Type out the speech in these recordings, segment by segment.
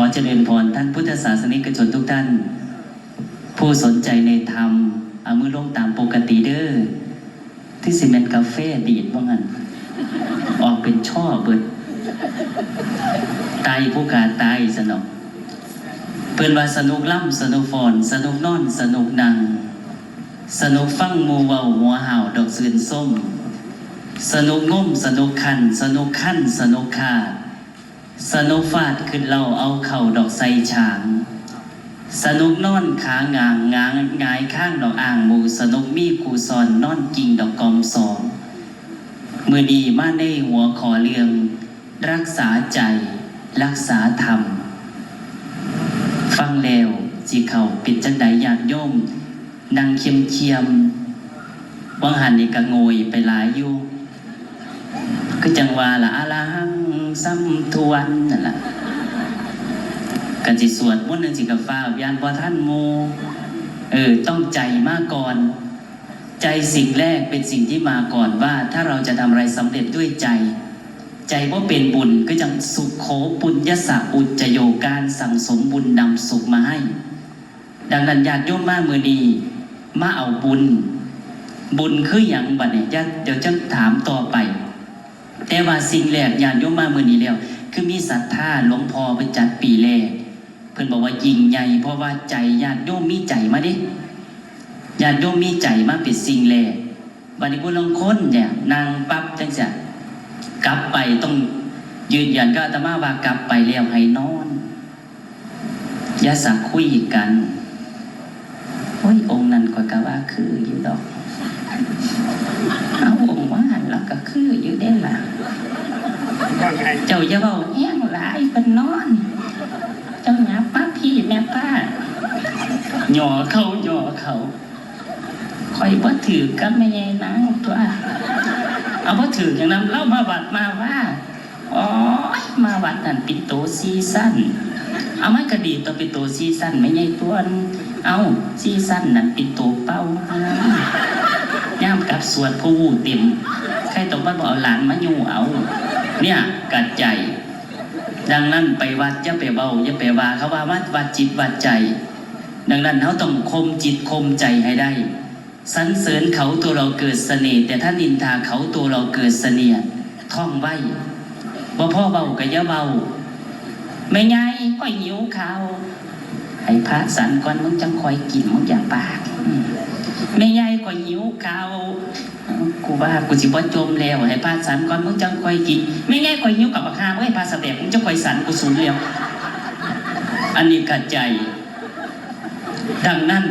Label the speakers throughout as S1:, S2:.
S1: อเจริญพรท่านพุทธศาสนิกชนทุกท่าน ผู้สนใจในธรรมเอามือลงตามปกติเด้อที่ซีเมนต์กาแฟดีดว่างั้นออกเป็นช่อเบิดตายผู้ขาตายสนอกเพื่อนว่าสนุกล่ำสนุกฟอน สนุกนอนสนุกนัง สนุกฟังมูเวาหัวห่าวดอกสื่นส้ม สนุกง่มสนุกคัน สนุกขั้นสนุกขาด สนุกฟาดขึ้นเราเอาเข่าดอกไซฉาง สนุกนอนขางางงางงายข้างดอกอ่างหมูสนุกมีกูซอนนอนกิ่งดอกกอมสองมือดีมาในหัวขอเลือง รักษาใจ รักษาธรรม ฟังแล้วจีเขาปิดจังใดญาติโยมนางเคียมเคียมวังหันนี่กะโงยไปหลายอยู่ คือจังว่าละอาลังซ้ำทวนนั่นล่ะกันจิสวดมนต์หนึ่งจิกับฟ้าวยานพอท่านโมเออต้องใจมาก่อน ใจสิ่งแรกเป็นสิ่งที่มาก่อนว่า ถ้าเราจะทำอะไรสำเร็จด้วยใจ ใจว่าเป็นบุญก็จังสุขโขปุญญาสะอุจจโยการสั่งสมบุญนำสุขมาให้ ดังนั้นญาติโยมมามือดี มาเอาบุญ บุญคืออย่างบัดเนี่ยญาติเดี๋ยวจะถามต่อไป แต่ว่าสิ่งแรกญาติโยมมาเมือนี้แล้ว คือมีศรัทธาหลวงพ่อไปจัดปีแรกเพิ่อนบอกว่ายิ่งใหญ่เพราะว่าใจญาติโยมมีใจมาดิญาติโยมมีใจมาเป็นสิ่งแรกบัดนี้ผู้ลงคนเนี่ยนางปั๊บจังจะกลับไปต้องยืนยันก็อาตมาว่ากลับไปแล้วให้นอนยาสักคุยกันโอ้ยองค์นั้นก็กะว่าคืออยู่ดอก เอาองค์ว่าแล้ว ก็คืออยู่ได้ล่ะ
S2: ว่าไง
S1: เจ้าอย่าเบาแห้งหลายเป็นนอน เจ้าหยาป้าพี่แม่ป้าหย่อเขาหย่อเขาคอยบ่ถือกับแม่ยายนางตัวเอาบ่ถืออย่างนั้นเล่ามาวัดมาว่าอ๋อมาวัดนั่นปินโตซีซั่นเอาไม่กระดีตัวปินโตซีซั่นไม่ใหญ่ตัวนึงเอาซีซั่นนั่นปินโตเป้าย่ามกับสวดผู้วูเต็มใค รต้องมาบอกเอาหลานมาอยู่เอา เนี่ยกัดใจ ดังนั้นไปวัดอย่าไปเบาอย่าไปว่าเขาว่าวัดวัดจิตวัดใจ ดังนั้นเขาต้องคมจิตคมใจให้ได้สรรเสริญเขาตัวเราเกิดเสน่ห์แต่ถ้านินทาเขาตัวเราเกิดเสนียดท่องไว้ว่พ่อเบากับย่าเบาไม่ไงก็หิวข้าวให้พระสันก่อนมึงจังคอยกินมึงอย่าปากไม่ไงก็หิวข้าว กูว่ากูสิบ่จมแล้วให้พาสันก่อนมึงจังคอยกิน ไม่แง่คอยหิ้วกับบักฮาเมื่อให้พาสเต็ปมึงจะคอยสันกูสูญแล้วอันนี้กัดใจ ดังนั้น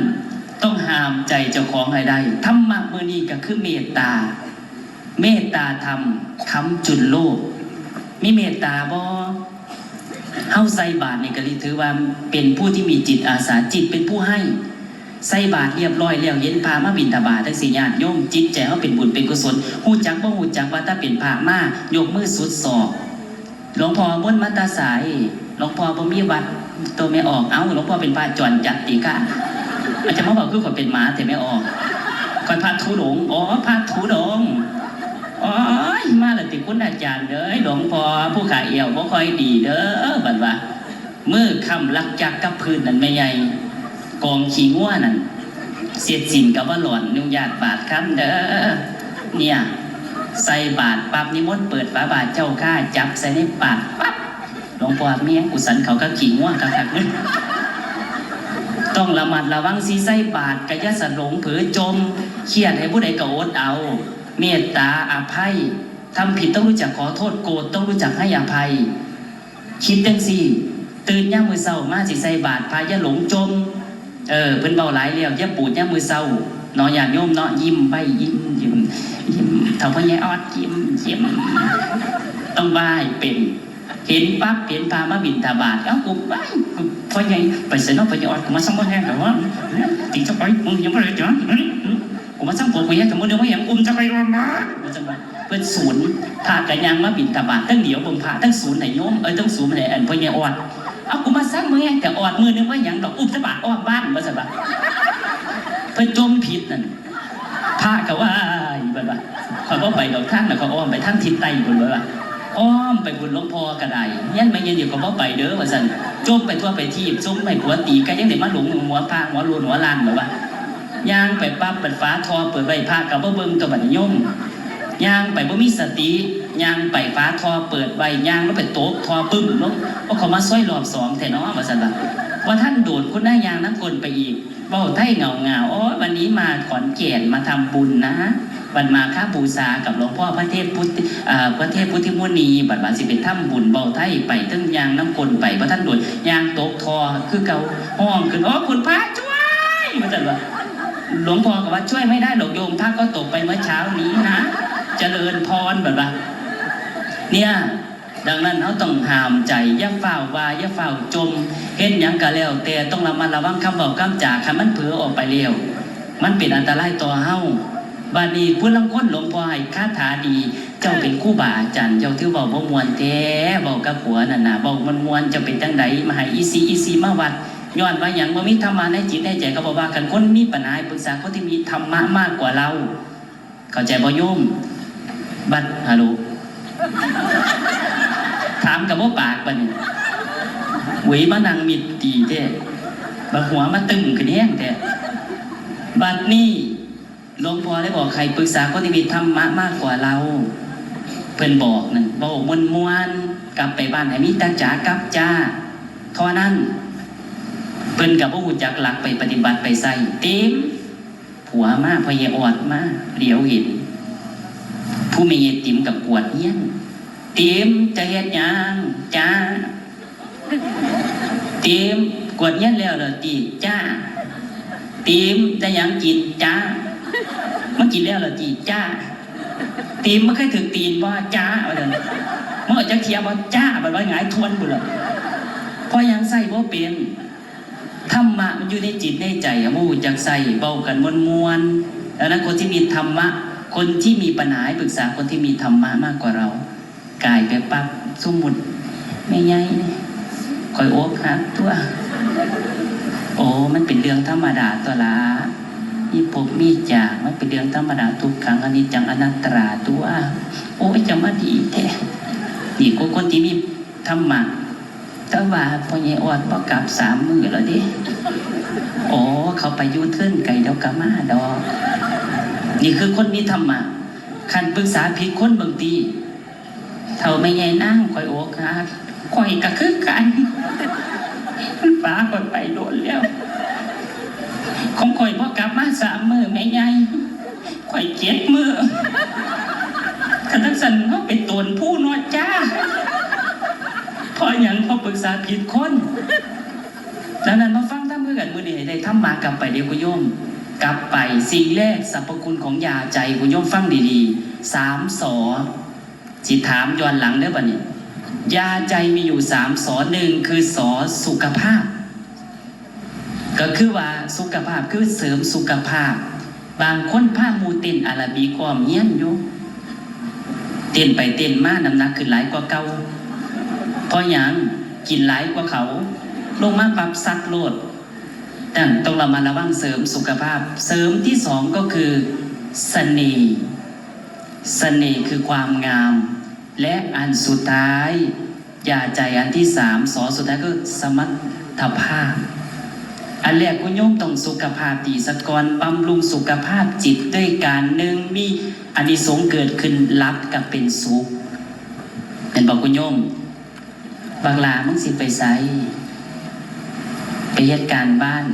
S1: ต้องห้ามใจเจ้าของให้ได้ธรรมะมือนี้ก็คือเมตตา เมตตาธรรมคำจุนโลก มีเมตตาบ่เฮาใส่บาตรนี่ก็ถือว่าเป็นผู้ที่มีจิตอาสาจิตเป็นผู้ให้ ใส่บาตรเรียบร้อยแล้วเย็นพามาบินตาบาตทั้งสี่ญาติโยมจิตใจเขาเป็นบุญเป็นกุศลหูจักบ่หูจักว่าถ้าเป็นพระมายกมือสุดศอกหลวงพ่อบนมัตตาสายหลวงพ่อบ่มีวัดตัวไม่ออกเอ้าหลวงพ่อเป็นพระจวนจัดตีกะอาจจะมาบอกคือคนเป็นหมาแต่ไม่ออกคอยพระทุดงอ๋อพระทุดงอ๋อมาล้วติคุณอาจารย์เด้อหลวงพ่อผู้ขาเอี่ยวบ่ค่อยดีเด้อบัดว่ามือคำลักจักกับพื้นนั่นไม่ใหญ่ กองขี้ง่วนั่นเสียดสินกับว่าหลอนนุญาตบาทคำเด้อเนี่ยใส่บาทปั๊บนิมนต์เปิดฝาบาทเจ้าข้าจับใส่ในปากปั๊บหลวงพ่อเมียงกุสันเขาก็ขี้ง่วครับครับ ต้องระมัดระวังสีใส่บาทกระยะสลงเผือจมเครียดให้ผู้ใดก็อดเอา เมตตาอภัยทำผิดต้องรู้จักขอโทษโกรธต้องรู้จักให้อภัย คิดจังสี่ ตื่นย่ามมือเศร้ามาสิใส่บาทพายะหลงจม เออเพิ่นเบาหลายแล้วอย่าปูดอย่ามือเศร้าเนาะญาติโยมเนาะยิ้มไปยิ้มยิ้มยิ้มเท่าพ่อใหญ่ออดยิ้มยิ้มต้องไหว้เป็นเห็นปั๊บเห็นพามาบินตาบาทเอ้ากูไปพ่อใหญ่ไปเสนาะพ่อใหญ่ออดกูมาสั่งบ่แห้งแต่ว่าติจะไปมึงยังบ่ได้จ้ะกูมาสั่งปวดกูยังแต่มึงเดี๋ยวไม่ยังอุ้มจะไปรอมาเพิ่นศูนย์พากันยังมาบินตาบาทตั้งเดียวบ่งพาตั้งศูนย์ให้โยมเอ้ยตั้งศูนย์ให้อันพ่อใหญ่ออด เอากูมาสร้างมืองแต่ออดมือนึงว่าอย่างดอกอุบสะบาดออดบ้านมาสะบาดเพิ่นจมผิดนั่นพระก็ว่าอีบัดว่าเขาก็ไปดอกทางน่ะเขาอ้อมไปทางทิศใต้บนว่าอ้อมไปบุญหลวงพ่อกระไดยันไม่เย็นเดี๋ยวก็บ่ไปเด้อว่าซั่นจมไปทั่วไปที่จมไปหัวตีก็ยังได้มาหลงหัวพาหัวโลนหัวลานแบบว่าย่างไปปั๊บเปิดฟ้าทอเปิดใบผ้ากับเบิ่งตัวบัดนิยมย่างไปบ่มีสติ ย่างไปฟ้าทอเปิดใบย่างแล้วไปโต๊ะทอปึ้มลงว่าเขามาซอยรอบสองแท้เนาะว่าซั่นละว่าท่านโดดคุณหน้ายางน้ำกลไปอีกเว้าไทยเงาเงาๆอ๋อวันนี้มาขอนแก่นมาทำบุญนะวันมาค่าบูชากับหลวงพ่อพระเทพพุทธพระเทพพุทธิมุนีบัดบาสิเป็นถ้ำบุญเบาไทยไปตึ้งยางน้ำกลไปพระท่านโดดยางโตกทอคือเกาห้องขึ้นอ๋อคุณพระช่วยมาจัดว่าหลวงพ่อก็ว่าช่วยไม่ได้หรอกโยมพระก็ตกไปเมื่อเช้านี้นะ เจริญพรแบบว่า เนี่ยดังนั้นเขาต้องห้ามใจย่าเฝ้าว่าย่าเฝ้าจมเห็นยังก็แล้วแต่ต้องระมัดระวังคำบอกคำจากคันมันเผลอออกไปเร็วมันเป็นอันตรายต่อเฮาบานี้ผู้ลังคนหลวงพ่อให้คาถาดี เจ้าเป็นคู่บาอาจารย์เจ้าถือเว้าบ่มวนแท้เว้ากับผัวนั่นน่ะเว้ามันมวนจะเป็นจังไดมาให้อีซีอีซีมาวัดย้อนว่าหยังบ่มีธรรมะในจิตในใจก็บอกว่ากันคนมีปัญหาปรึกษาคนที่มีธรรมะมากกว่าเรา เข้าใจบ่โยมบัดฮัลโหล ถามกับบ่าปากบัดนี้หวยมานังมิดตีแท้บัดหัวมาตึงขึ้นแห้งแท้บัดนี้หลวงพ่อได้บอกใครปรึกษาคนที่มีธรรมะมากกว่าเรา เพิ่นบอกนั่นบอกมวนมวนกลับไปบ้านให้มีตาจ๋ากลับจ้าท่านั้นเพิ่นกับผู้จักหลักไปปฏิบัติไปใส่เต็มผัวมากพอยาออดมากเหลียวเห็น ผู้มีติ๋มกับกวดเงี้ยนติ๋มจะเฮ็ดยังจ้าติ๋มกวดเงี้ยนแล้วเหรอตีจ้าติ๋มจะยังกินจ้ามากินแล้วเหรอตีจ้าตีมมันเคยถึงตีนว่าจ้าว่าเดินเมื่อจะเคลียร์ว่าจ้าแบบว่าหงายทวนบุหรี่เพราะยังใส่ว่าเป็นธรรมะมันอยู่ในจิตในใจอะมูจักใส่เบากันมวนมวนๆดังนั้นคนที่มีธรรมะ คนที่มีปัญหาปรึกษาคนที่มีธรรมะมากกว่าเรากายไปปั๊บสมมุดไม่ใหญ่คอยโอกหักตัวโอ้มันเป็นเรื่องธรรมดาตัวละมีภพมีจากมันเป็นเรื่องธรรมดาทุกครั้งอันนี้จังอนัตตราตัวโอ้ยจะมาดีแท้นี่กูคนที่มีธรรมะแต่ว่าพอเยอดพอกลับสามมือแล้วดิโอ้เขาไปยูเทิร์นไก่เดยวกะมาดอก นี่คือคนมีธรรมะคันปรึกษาผิดคนบางทีเท่าไม่ใหญ่นั่งคอยโอกหักคอยกระคือกันฟ้าคอยไปโดนแล้วของข่อยพอกลับมาสามมือแม่ใหญ่ข่อยเจ็ดมือคันทักสันเขาไปตวนผู้นอดจ้าพออย่างพอปรึกษาผิดคนดังนั้นมาฟังตั้งมือกันมือนี่ได้ทำมากลับไปเดียวกุโยม กลับไปสิ่งแรกสรรพคุณของยาใจกุโยมฟังดีๆสามสอจิตถามย้อนหลังเด้อบัดนี้ยาใจมีอยู่สามสอหนึ่งคือสอสุขภาพ ก็คือว่าสุขภาพคือเสริมสุขภาพ บางคนผ้ามูเต้นอาราบีความเยี่ยนอยู่เต้นไปเต้นมาน้ำหนักขึ้นหลายกว่าเก่าพราะอย่างกินหลายกว่าเขา ลงมาปรับซัดโลด ต่ต้องเรามาระวังเสริมสุขภาพ เสริมที่สองก็คือเสน่ห์เสน่ห์คือความงาม และอันสุดท้ายยาใจอันที่สามสอสุดท้ายก็สมรรถภาพ อันแรกคุณโยมต้องสุขภาพดีสกอนบำรุงสุขภาพจิตด้วยการหนึ่งมีอานิสงส์เกิดขึ้นรับกับเป็นสุขเห็นบอกคุณโยมบางลามึงสิไปใส่ไปเหตุการณ์บ้าน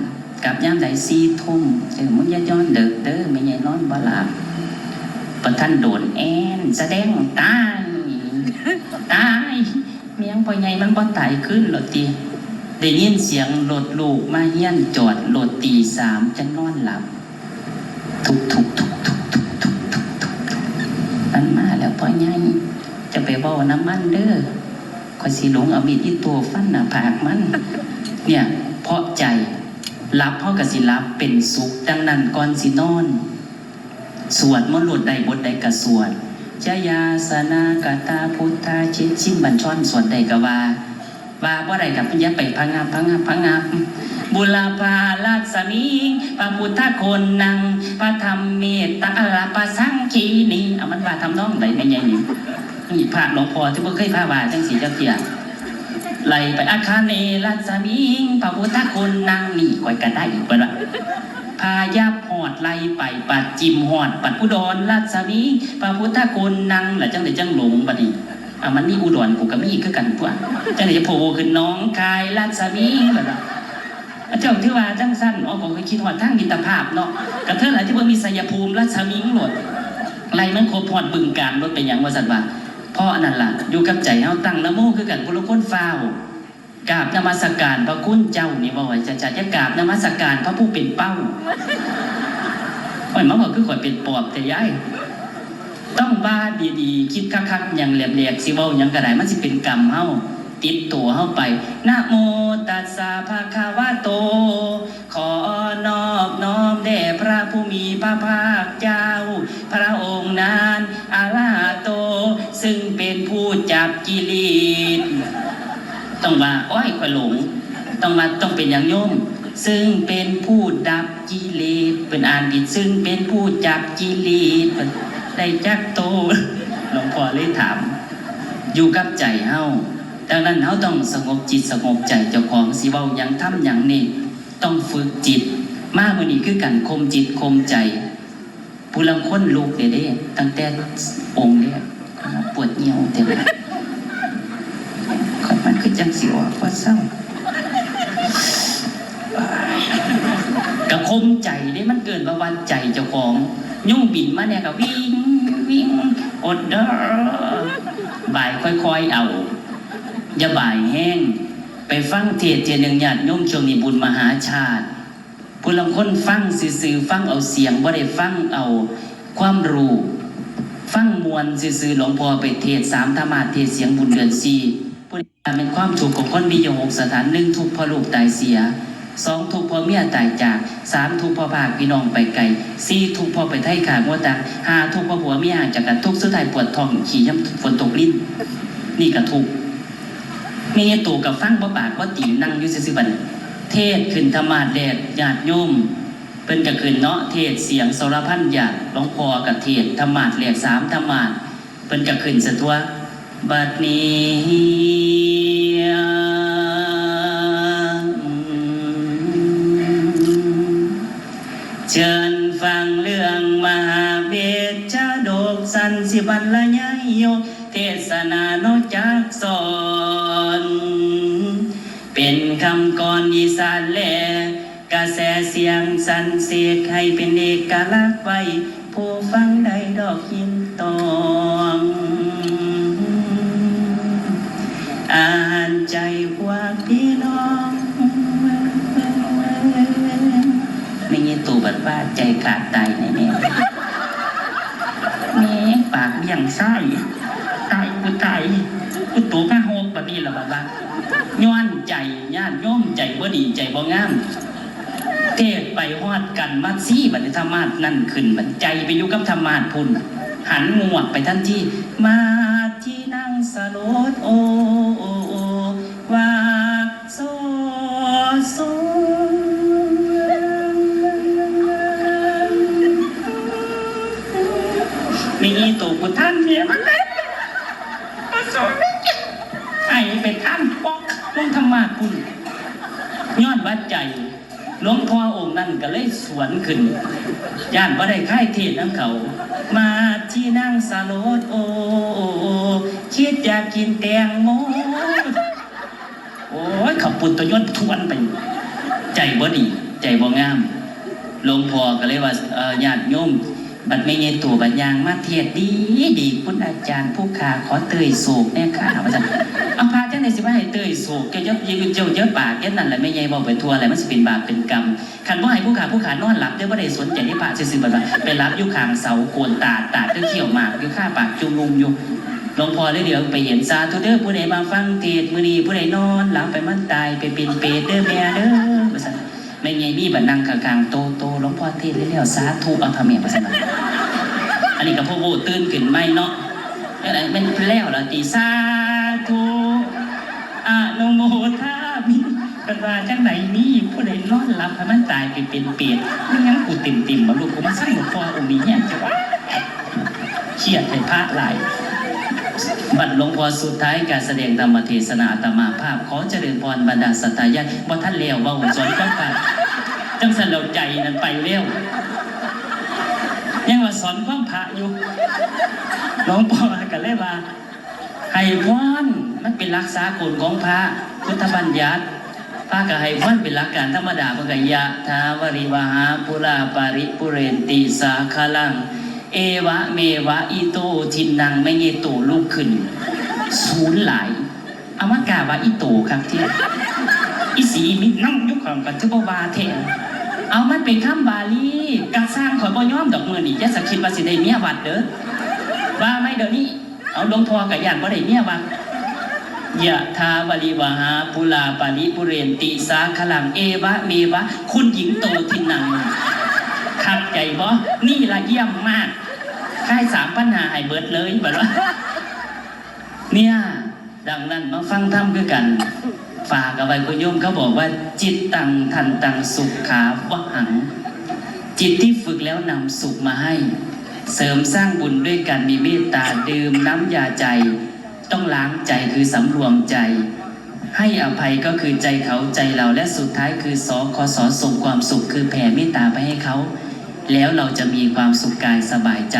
S1: กลับย่ามใดซีทุ่มเออมึงย่าย้อนเด็กเด้อไม่ใหญ่นอนบ่หลับประท่านโดนแอนแสดงตายตายเมียงพ่อใหญ่มันบ่ตายขึ้นหรอตีได้ยินเสียงรถลูกมาเฮียนจอดรถตีสามจะนอนหลับ ทุกทุกทุกทุกทุกทุกทุกทุกมันมาแล้วพอใหญ่จะไปเว้าน้ำมันเด้อคอยสิหลงเอามีดที่ตัวฟันหน้าผากมัน เนี่ยเพราะใจ รับพราะกับสิรับเป็นสุข ดังนั้นก่อนสินอน สวดมนต์หลุดใดบทใดกระสวดจยาสนากตาพุทธาชิชิมบัญชอนสวดใดกะว่าว่าบ่ได้กับยัดไปพังงาบพังงาบพังงาบบุรพาลักษมีพระพุทธคนนังพระธรรมเมตตาลาปะสังคีนีเอามันว่าทำน้องไหนไม่ใหญ่นี่พระหลวงพ่อที่เพิ่งเคยพาบาจังสีเจังเทียร ไล่ไปอาคาเนรัศมิงพระพุทธคุณนางนี่ก่อยกันได้อีกเปิดว่าพายาหอดไล่ไปปัดจิมหอด ปัดอุดรรัศมิงพระพุทธคุณนางและจังเดจังหลงบัดนี้อะมันมีอุดรกูก็มีคือกันตัวจังเดจะโผล่ขึ้นน้องคายรัศมิงแบบว่าเจ้าที่ว่าจังสั้นอ๋อผมก็คิดว่าทั้งมิตรภาพเนาะกระเทือนอะไรที่ว่ามีสยภูมิรัชมิงหลดไรมันครบพอดบึงการรถเป็นอย่างว่าสัตว์ว่า พราะอันนั่นล่ะ อยู่กับใจเฮาตั้งนะโมคือกันพลคนฟ้าวกราบนมัสการพระคุณเจ้านี่ว่าไว้จะจะจะกราบนมัสการพระผู้เป็นเป้าโอ้ยมันบอกคือข่อยเป็นปอบแต่ย้ายต้องบ้าดีๆ คิดคักๆอย่างแหลกๆสิเว้าหยังกระไดมันสิเป็นกรรมเฮาติดตัวเข้าไปนะโมตัสสะภะคะวะโต ขอนอบน้อมแด่พระผู้มีพระภาค ต้องมาต้องเป็นอย่างโยม ซึ่งเป็นผู้ดับกิเลสเป็นอ่านผิดซึ่งเป็นผู้จับกิเลสได้จักโตหลวงพ่อเลยถาม อยู่กับใจเฮาดังนั้นเฮาต้องสงบจิตสงบใจเจ้าของสิเว้าหยังทำหยังนี่ต้องฝึกจิต มามื้อนี้คือกันคมจิตคมใจผู้ลังคนลูกเด้ตั้งแต่องค์เนี่ยปวดเหี่ยวเต็มขอยมันคือจังสิว่าว่าเศร้า มใจเด้มันเกินประวันใจเจ้าของยุ่งบินมาเนี่ยก็วิ่งวิ่งอดเด้อบ่ายค่อยๆเอา อย่าบ่ายแห้ง ไปฟังเทศเจยนึ่งญาติโยมช่วงนี้บุญมหาชาติผู้ลางคนฟังซื่อๆฟังเอาเสียงบ่ได้ฟังเอาความรู้ฟังมวลซื่อๆหลวงพ่อไปเทศสามธรรมาเทศเสียงบุญเดือนสี่ผู้เป็นความถูกของคนมีอยู่หกสถานหนึ่งทุกพรลูกตายเสีย สองทุกพราะเมียตายจากสามทุกพราะพากพี่น้องไปไกลสี่ทุกพราะไปไถ่ขางัวตาห้าทุกพราะผัวเมียห่างจากกันทุกสุดท้ายปวดท้องขี่ย่ำฝนตกลิ้น นี่ก็ทุกข์มีตู่กับฟังบ่ปากบ่ตีนั่งยู่ซื่อบัดเทศขึ้นธรรมาแดดญาติโยมเพิ่นก็ขึ้นเนาะเทศเสียงสารพันญาติหลวงพอกับเทศธรรมาแหลกสามธรรมาเพิ่นก็ขึ้นสะทัวบัดนี้ สิบรรลยายโยเทศนาโนจักสอน เป็นคำกรอีสานแลกระแสเสียงสันเสกให้เป็นเอกลักษณ์ไว้ ผู้ฟังได้ดอกยินตองอ่านใจพวกพี่น้องไม่งี้ตูบัดว่าใจขาดตายแน่ๆแม่ เบี่ยงไส้ตายกูตายกูตัวข้าโฮกแบบนี้แหละบ้าย้อนใจญาติย่อมใจบ่ดีใจบ่งามเทศไปฮอดกันมาซี่บัณฑิธรรมาสนั่นขึ้นบันใจไปอยู่กับธรรมาสพุ่นหันงวกไปท่านที่ มาที่นั่งสลดโอโอโอ ตู่ท่านเมียมันเล่นมาสอนไอ้เป็นท่านปอกลงธรรมาคุณย้อนวัดใจหลวงพ่อองค์นั้นก็เลยสวนขึ้น ย่านว่ได้ค่ายเทศน้ำเขา มาที่นั่งสาโลดโอคิดอยากกินแตงโมโอ้ยขับปุ่นตัวยนทวนไป ใจบ่ดี ใจบ่งามหลวงพ่อก็เลยว่าญาติโยม บัดไม่เงยตัวบัดยางมาเทียดดีดีคุณอาจารย์ผู้ขาขอเตยโศกแน่ค่ะว่าจังเอาพาจังไดสิว่าให้เตยโศกเจ้าเยอะเจ้าเยอะปากแค่นั้นแหละไม่ใหญ่บอกไปทัวอะไรมันสิเป็นบาปเป็นกรรมคันว่าให้ผู้ขาผู้ขานอนหลับเด้อบ่ได้สนใจที่พระซื่อๆบัดไปรับอยู่ข้างเสาโกนตาตาดเด้อเขี้ยวหมากอยู่ข้าปากจุลุมอยู่หลวงพ่อเลยเดี๋ยวไปเห็นสาธุเด้อผู้ใดมาฟังเทศมือนีผู้ใดนอนหลับไปมันตายไปเป็นเปรตเด้อแม่เด้อว่าซั่น ไม่ไงมีบัดนั่งข้างๆโตโตหลวงพ่อเทศน์แล้วสาธุเอาทำแม่ว่าซั่นอันนี้กับพ่อโบตื่นขึ้นไม่เนาะอะไรเป็นแล้วละตีสาธุอะโนโมทามิกันว่าจังไหนนี่ผู้ใดนอนหลับให้มันตายไปเป็นเปรตไม่งั้นกูติ่มติ่มมาลูกกูมาสร้างหลวงพ่อองค์นี้เนี่ยจะว่าเครียดให้พระหลาย บัดหลวงพอสุดท้ายการแสดงธรรมเทศนาอาตมาภาพ ขอเจริญพรบรรดาสัตยาติบ่ท่านเลี้ยวว่าสอนก็ฝากจังสันเราใจนั้นไปเลี้ยวยังว่าสอนความพระอยู่หลวงพ่อก็เลยว่าไห้พรมันเป็นรักษากฎของพระพุทธบัญญัติพระกับไห้พรเป็นหลักการธรรมดาเพื่อกยะทาวริวหาปุราปาริปุเรนติสาคาลัง เอวะเมวะอีโตทินนังไม่เงโตลูกขึ้น ศูนย์หลายอามากาว่าอีโตครับที่อีสีมินั่งยุคของปัจจุบันเทนเอามันเป็นคำบาลีกาสร้างขอยบ่ยอมดอกมือนี่จะสกคิดว่าสิได้เมียวัดเด้อว่าไม่เดี๋ยวนี้ เอาลงพ่อกับยานบ่ได้เมียวัดยะทาวริวหาปุลาปาริปุเรนติสาคลังเอวะเมวะ คุณหญิงโตทินนังขับใจบ่นี่ละเยี่ยมมาก ค่ายสามปัญหาให้เบิดเลยแบบว่า เนี่ย ดังนั้นมาฟังธรรมด้วยกัน ฝากกับไว้คุณโยมเขาบอกว่า จิตตังทันตังสุขาวหัง จิตที่ฝึกแล้วนำสุขมาให้ เสริมสร้างบุญด้วยกันมีเมตตาดื่มน้ำยาใจ ต้องล้างใจคือสำรวมใจ ให้อภัยก็คือใจเขาใจเราและสุดท้ายคือสอคอสอส่งความสุขคือแผ่เมตตาไปให้เขาแล้วเราจะมีความสุขกายสบายใจ